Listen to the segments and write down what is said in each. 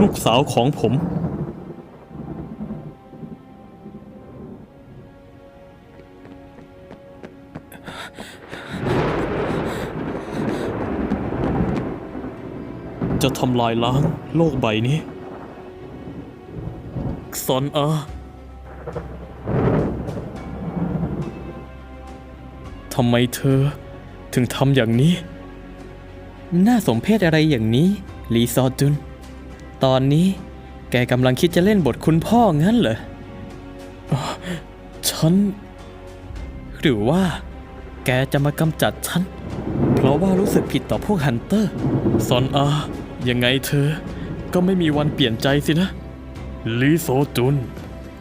ลูกสาวของผม จะทำลายล้างโลกใบนี้ซอนอาทำไมเธอถึงทำอย่างนี้ น่าสมเพชอะไรอย่างนี้ ลีซอจุน ตอนนี้แกกำลังคิดจะเล่นบทคุณพ่องั้นเหรอ ฉัน หรือว่า แกจะมากำจัดฉัน เพราะว่ารู้สึกผิดต่อพวกฮันเตอร์ซอนอา ยังไงเธอ ก็ไม่มีวันเปลี่ยนใจสินะ ลีโซจุน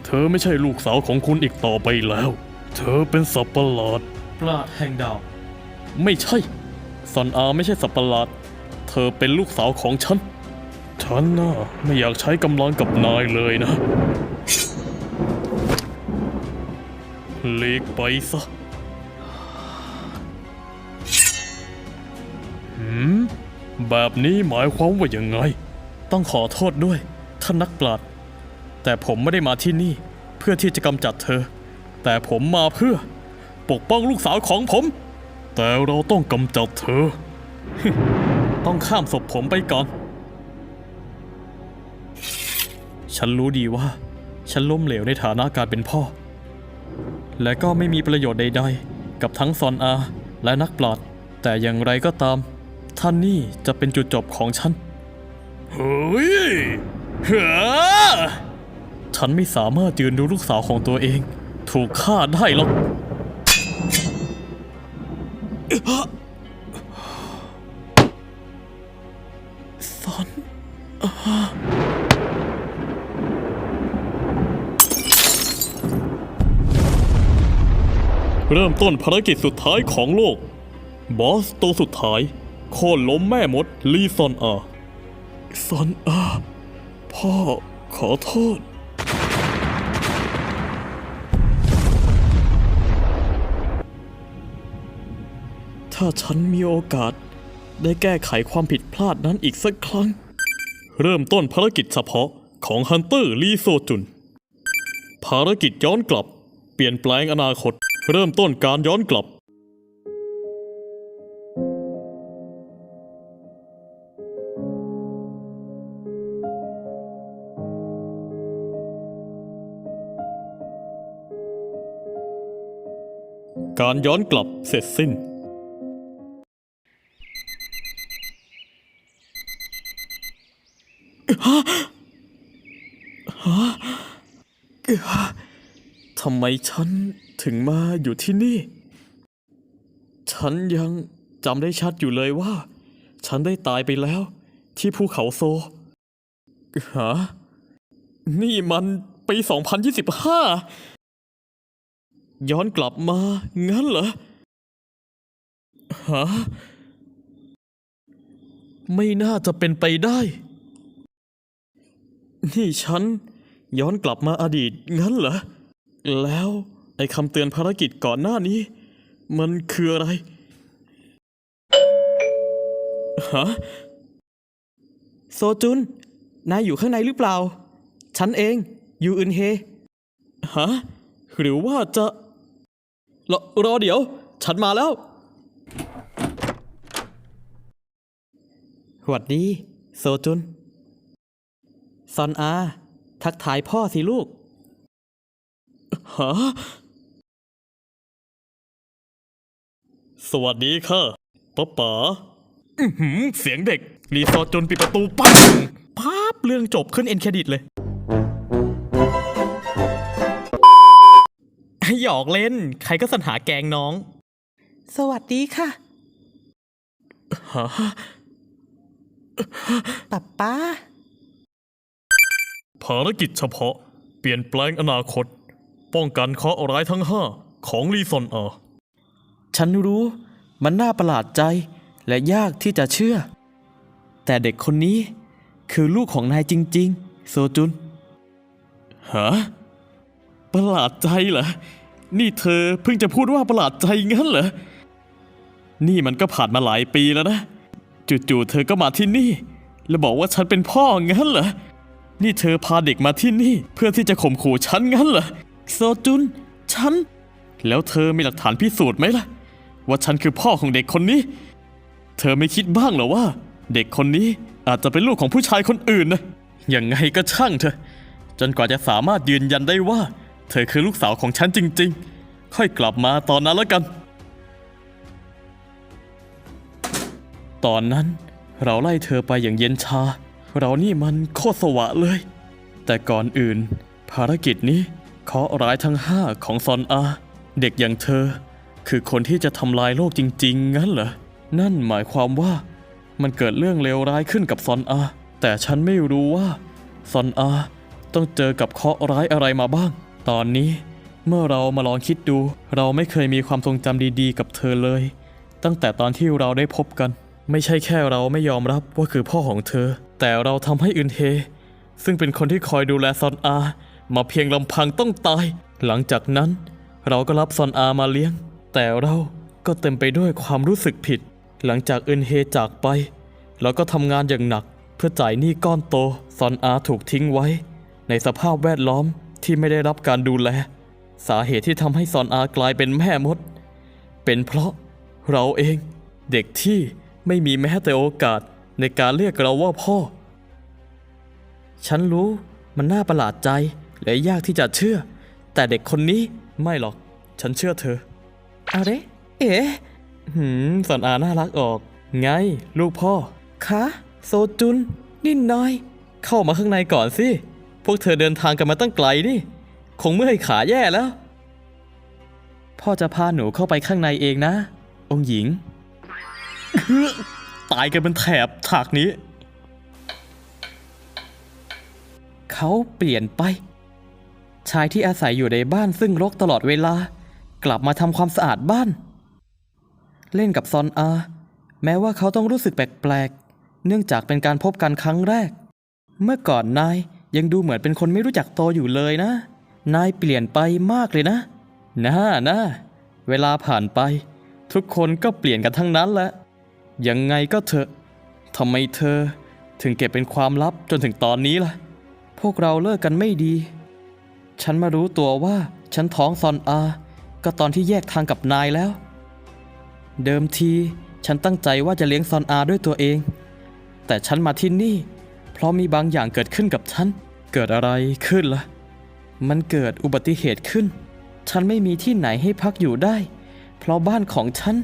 เธอไม่ใช่ลูกสาวของคุณอีกต่อไปแล้ว เธอเป็นสัตว์ประหลาดปราดแห่งดาว ไม่ใช่ซอนอาไม่ใช่สัตว์ประหลาด เธอเป็นลูกสาวของฉัน ฉันน่ะไม่อยากใช้กำลังกับนายเลยนะหลีกไปซะหืมแบบนี้หมายความว่ายังไง ต้องขอโทษด้วย ท่านนักปราชญ์แต่ผมไม่ได้มาที่นี่ เพื่อที่จะกำจัดเธอ แต่ผมมาเพื่อ ปกป้องลูกสาวของผม แต่เราต้องกำจัดเธอ ต้องข้ามศพผมไปก่อน รู้ดีว่า ฉันล้มเหลวในฐานะการเป็นพ่อ และก็ไม่มีประโยชน์ใดๆ กับทั้งซอนอาและนักปราชญ์แต่อย่างไรก็ตาม ท่านนี่จะเป็นจุดจบของฉันเฮ้ยเฮ้อฉันไม่สามารถยืนดูลูกสาวของตัวเอง ถูกฆ่าได้หรอกซอน เริ่มต้นภารกิจสุดท้ายของโลก บอสตัวสุดท้ายโค่นล้มแม่มดลีซอนอาซอนอาพ่อขอโทษ ถ้าฉันมีโอกาสได้แก้ไขความผิดพลาดนั้นอีกสักครั้ง เริ่มต้นภารกิจเฉพาะของฮันเตอร์ลีโซจุน ภารกิจย้อนกลับ เปลี่ยนแปลงอนาคต เริ่มต้นการย้อนกลับ การย้อนกลับเสร็จสิ้น ฮะ ฮะ ทำไมฉัน ถึงมาอยู่ที่นี่ ฉันยังจำได้ชัดอยู่เลยว่า ฉันได้ตายไปแล้ว ที่ภูเขาโซฮะนี่มันปี 2025 ย้อนกลับมางั้นเหรอฮะไม่น่าจะเป็นไปได้ นี่ฉันย้อนกลับมาอดีตงั้นเหรอ แล้ว ไอ้คำเตือนภารกิจก่อนหน้านี้ มันคืออะไร ฮะ โซจุน นายอยู่ข้างในหรือเปล่า ฉันเองยูอึนเฮ ฮะ หรือว่าจะ รอรอเดี๋ยว ฉันมาแล้ว หวัดดี โซจุน ซอนอา ทักทายพ่อสิลูก ฮะ สวัสดีค่ะป๊าป๋าอื้อหือเสียงเด็ก รีสอร์ทจนปิดประตูปั้งภาพเรื่องจบขึ้นเอ็นเครดิตเลย หยอกเล่น ใครก็สรรหาแกงน้อง สวัสดีค่ะฮะป๊าป้าภารกิจเฉพาะ เปลี่ยนแปลงอนาคต ป้องกันเคราะห์ร้ายทั้งห้าของลีซอนอา ฉันรู้มันน่าประหลาดใจและยากที่จะเชื่อ แต่เด็กคนนี้คือลูกของนายจริง ๆ โซจุนฮะประหลาดใจเหรอ นี่เธอเพิ่งจะพูดว่าประหลาดใจงั้นเหรอ นี่มันก็ผ่านมาหลายปีแล้วนะ จู่ๆเธอก็มาที่นี่ แล้วบอกว่าฉันเป็นพ่องั้นเหรอ นี่เธอพาเด็กมาที่นี่ เพื่อที่จะข่มขู่ฉันงั้นเหรอ โซจุน ฉัน แล้วเธอมีหลักฐานพิสูจน์ไหมล่ะ ว่าฉันคือพ่อของเด็กคนนี้ เธอไม่คิดบ้างเหรอว่า เด็กคนนี้อาจจะเป็นลูกของผู้ชายคนอื่นนะยังไงก็ช่างเถอะ จนกว่าจะสามารถยืนยันได้ว่า เธอคือลูกสาวของฉันจริง ๆ ค่อยกลับมาตอนนั้นแล้วกัน ตอนนั้นเราไล่เธอไปอย่างเย็นชา เรานี่มันโคตรสวะเลย แต่ก่อนอื่น ภารกิจนี้เคาะร้ายทั้งห้าของซอนอา เด็กอย่างเธอ คือคนที่จะทำลายโลกจริง ๆ งั้นเหรอ นั่นหมายความว่า มันเกิดเรื่องเลวร้ายขึ้นกับซอนอา แต่ฉันไม่รู้ว่าซอนอาต้องเจอกับเคราะห์ร้ายอะไรมาบ้าง ตอนนี้ เมื่อเรามาลองคิดดู เราไม่เคยมีความทรงจำดีๆ กับเธอเลย ตั้งแต่ตอนที่เราได้พบกัน ไม่ใช่แค่เราไม่ยอมรับว่าคือพ่อของเธอ แต่เราทำให้อึนเฮซึ่งเป็นคนที่คอยดูแลซอนอา มาเพียงลำพังต้องตาย หลังจากนั้น เราก็รับซอนอามาเลี้ยง แต่เราก็เต็มไปด้วยความรู้สึกผิด หลังจากเอึนเฮจากไป เราก็ทำงานอย่างหนัก เพื่อจ่ายหนี้ก้อนโตซอนอาถูกทิ้งไว้ ในสภาพแวดล้อมที่ไม่ได้รับการดูแล สาเหตุที่ทำให้ซอนอากลายเป็นแม่มด เป็นเพราะเราเองเด็กที่ไม่มีแม้แต่โอกาสในการเรียกเราว่าพ่อ ฉันรู้มันน่าประหลาดใจและยากที่จะเชื่อ แต่เด็กคนนี้ไม่หรอก ฉันเชื่อเธอ อะไร เอ๋หืมสอนอาน่ารักออก ไง ลูกพ่อคะโซจุนนิดหน้อยเข้ามาข้างในก่อนสิ พวกเธอเดินทางกันมาตั้งไกลนี่ คงเมื่อยขาแย่แล้ว พ่อจะพาหนูเข้าไปข้างในเองนะ องค์หญิง ตายกันเป็นแถบฉากนี้ เขาเปลี่ยนไป ชายที่อาศัยอยู่ในบ้านซึ่งรกตลอดเวลา กลับมาทำความสะอาดบ้าน เล่นกับซอนอา แม้ว่าเขาต้องรู้สึกแปลกๆ เนื่องจากเป็นการพบกันครั้งแรก เมื่อก่อนนายยังดูเหมือนเป็นคนไม่รู้จักโตอยู่เลยนะ นายเปลี่ยนไปมากเลยนะน่านะเวลาผ่านไป ทุกคนก็เปลี่ยนกันทั้งนั้นแหละ ยังไงก็เถอะทำไมเธอถึงเก็บเป็นความลับจนถึงตอนนี้ล่ะ พวกเราเลิกกันไม่ดี ฉันมารู้ตัวว่าฉันท้องซอนอา ก็ตอนที่แยกทางกับนายแล้ว เดิมทีฉันตั้งใจว่าจะเลี้ยงซอนอาด้วยตัวเอง แต่ฉันมาที่นี่ เพราะมีบางอย่างเกิดขึ้นกับฉัน เกิดอะไรขึ้นล่ะ มันเกิดอุบัติเหตุขึ้น ฉันไม่มีที่ไหนให้พักอยู่ได้ เพราะบ้านของฉัน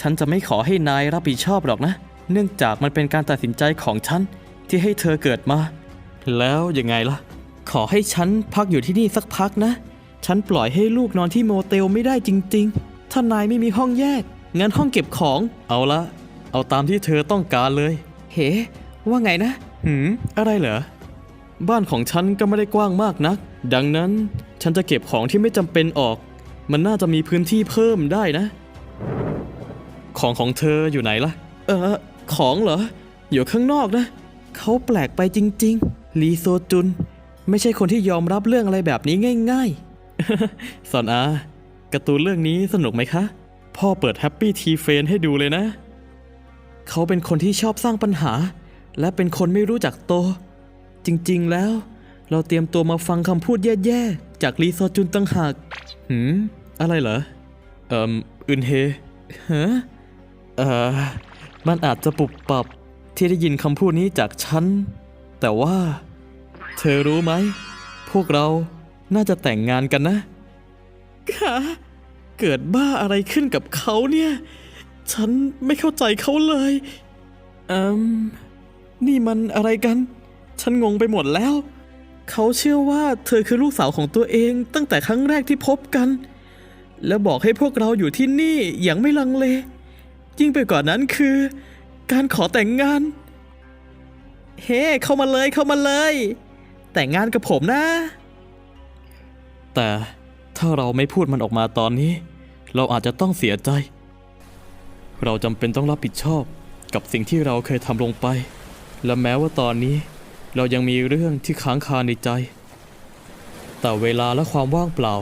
ฉันจะไม่ขอให้นายรับผิดชอบหรอกนะ เนื่องจากมันเป็นการตัดสินใจของฉันที่ให้เธอเกิดมา แล้วยังไงล่ะ ขอให้ฉันพักอยู่ที่นี่สักพักนะ ฉันปล่อยให้ลูกนอนที่โมเตลไม่ได้จริง ๆ ถ้านายไม่มีห้องแยก งั้นห้องเก็บของ เอาละ เอาตามที่เธอต้องการเลย เฮ้ ว่าไงนะ หืม อะไรเหรอ บ้านของฉันก็ไม่ได้กว้างมากนัก ดังนั้นฉันจะเก็บของที่ไม่จำเป็นออก มันน่าจะมีพื้นที่เพิ่มได้นะ ของของเธออยู่ไหนล่ะ เออ ของเหรอ อยู่ข้างนอกนะ เขาแปลกไปจริง ๆ ลีโซจุน ไม่ใช่คนที่ยอมรับเรื่องอะไรแบบนี้ง่าย ๆ สอนอาการ์ตูนเรื่องนี้สนุกไหมคะ พ่อเปิดแฮปปี้ทีเฟนให้ดูเลยนะ เขาเป็นคนที่ชอบสร้างปัญหา และเป็นคนไม่รู้จักโต จริงๆแล้ว เราเตรียมตัวมาฟังคำพูดแย่ๆ จากลีซอจุนตังหาก หืม อะไรเหรอ เอ่มอึนเฮฮะเอ่อมันอาจจะปุบปับที่ได้ยินคำพูดนี้จากฉัน แต่ว่า เธอรู้ไหม พวกเรา น่าจะแต่งงานกันนะค่ะเกิดบ้าอะไรขึ้นกับเขาเนี่ย ฉันไม่เข้าใจเขาเลยเอืมนี่มันอะไรกัน ฉันงงไปหมดแล้ว เขาเชื่อว่าเธอคือลูกสาวของตัวเองตั้งแต่ครั้งแรกที่พบกัน แล้วบอกให้พวกเราอยู่ที่นี่อย่างไม่ลังเล ยิ่งไปกว่านั้นคือ การขอแต่งงาน เฮ้ เข้ามาเลยเข้ามาเลย แต่งงานกับผมนะ แต่ถ้าเราไม่พูดมันออกมาตอนนี้ เราอาจจะต้องเสียใจ เราจำเป็นต้องรับผิดชอบกับสิ่งที่เราเคยทำลงไป และแม้ว่าตอนนี้ เรายังมีเรื่องที่ค้างคาในใจ แต่เวลาและความว่างเปล่า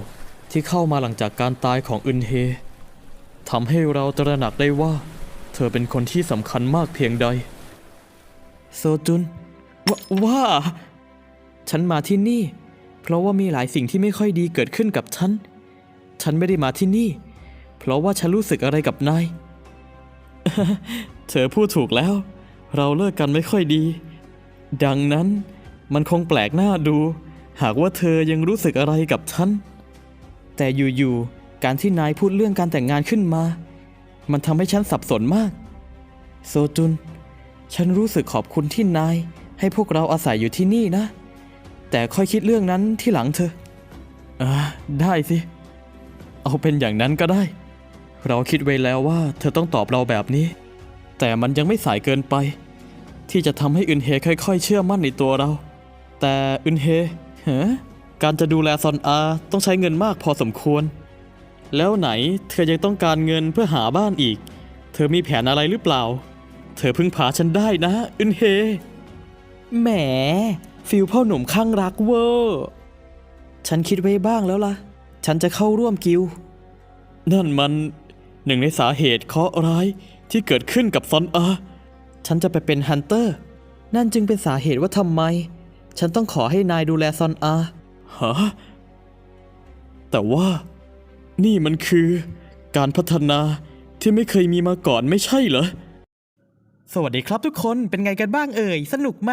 ที่เข้ามาหลังจากการตายของอึนเฮทำให้เราตระหนักได้ว่า เธอเป็นคนที่สำคัญมากเพียงใด โซจุนวว่า ฉันมาที่นี่ เพราะว่ามีหลายสิ่งที่ไม่ค่อยดีเกิดขึ้นกับฉัน ฉันไม่ได้มาที่นี่ เพราะว่าฉันรู้สึกอะไรกับนาย เธอพูดถูกแล้ว เราเลิกกันไม่ค่อยดี ดังนั้นมันคงแปลกหน้าดู หากว่าเธอยังรู้สึกอะไรกับฉัน แต่อยู่ๆ การที่นายพูดเรื่องการแต่งงานขึ้นมา มันทำให้ฉันสับสนมาก โซจุน ฉันรู้สึกขอบคุณที่นาย ให้พวกเราอาศัยอยู่ที่นี่นะ แต่ค่อยคิดเรื่องนั้นที่หลังเธออ่าได้สิ เอาเป็นอย่างนั้นก็ได้ เราคิดไว้แล้วว่าเธอต้องตอบเราแบบนี้ แต่มันยังไม่สายเกินไป ที่จะทำให้อึนเฮค่อยๆ เชื่อมั่นในตัวเรา แต่อึนเฮเฮ้การจะดูแลซอนอาต้องใช้เงินมากพอสมควร แล้วไหนเธอยังต้องการเงินเพื่อหาบ้านอีก เธอมีแผนอะไรหรือเปล่า เธอพึ่งพาฉันได้นะอึนเฮแหม ฟิลพ่อหนุ่มข้างรักเวอร์ ฉันคิดไว้บ้างแล้วล่ะ ฉันจะเข้าร่วมกิลด์นั่นมันหนึ่งในสาเหตุเคราะห์ร้ายที่เกิดขึ้นกับซอนอา ฉันจะไปเป็นฮันเตอร์ นั่นจึงเป็นสาเหตุว่าทำไม ฉันต้องขอให้นายดูแลซอนอา ฮะ แต่ว่า นี่มันคือการพัฒนาที่ไม่เคยมีมาก่อนไม่ใช่เหรอ สวัสดีครับทุกคนเป็นไงกันบ้างเอ่ย สนุกไหม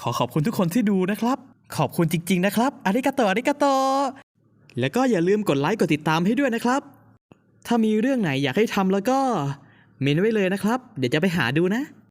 ขอขอบคุณทุกคนที่ดูนะครับ ขอบคุณจริง ๆ นะครับอาริกาโตอาริกาโตแล้วก็อย่าลืมกดไลค์กดติดตามให้ด้วยนะครับ ถ้ามีเรื่องไหนอยากให้ทำแล้วก็เมนไว้เลยนะครับ เดี๋ยวจะไปหาดูนะ